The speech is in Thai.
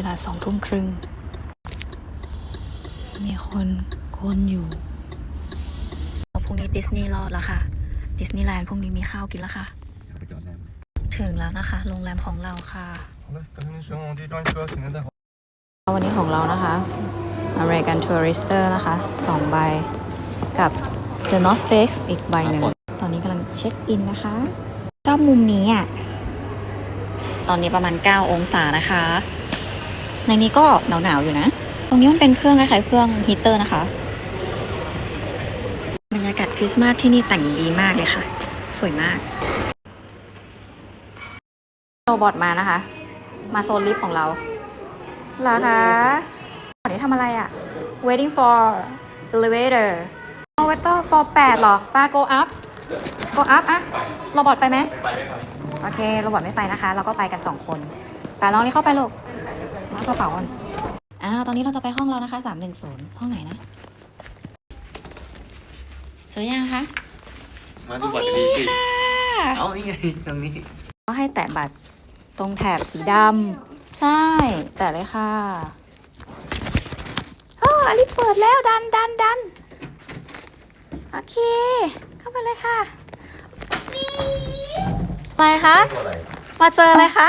เวลาสองทุ่มครึ่ง มีคนคนอยู่พรุ่งนี้ดิสนีย์รอดแล้วค่ะ ดิสนีย์แลนด์พรุ่งนี้มีข้าวกินแล้วค่ะ ถึงแล้วนะคะ โรงแรมของเราค่ะ วันนี้ของเรานะคะ American Tourister นะคะสองใบกับ The North Face อีกใบหนึ่ง ตอนนี้กำลังเช็คอินนะคะชอบมุมนี้อะ ตอนนี้ประมาณ 9 องศานะคะ ในนี้ก็หนาวๆอยู่นะ ตรงนี้มันเป็นเครื่องคล้ายๆเครื่องฮีเตอร์นะคะ บรรยากาศคริสต์มาสที่นี่แต่งดีมากเลยค่ะ สวยมากโรบอทมานะคะ มาโซนลิฟต์ของเราเหรอคะตอนนี้ทำอะไรอะ waiting for elevator elevator for 8หรอป้า go up go up อะโรบอทไปไหมไปครับโอเค โรบอทไม่ไปนะคะ เราก็ไปกัน 2 คนไปลองนี้เข้าไปลูกมา กระเป๋าก่อนอ้าวตอนนี้เราจะไปห้องเรานะคะ310ห้องไหนนะเจอยังคะมาดูบัตรดีสิเอานี่ไงตรงนี้ก็ให้แตะบัตรตรงแถบสีดำใช่ แตะเลยค่ะโอ้อลิฟต์เปิดแล้วดันดันดันโอเค เข้าไปเลยค่ะอะไรคะมาเจออะไรคะ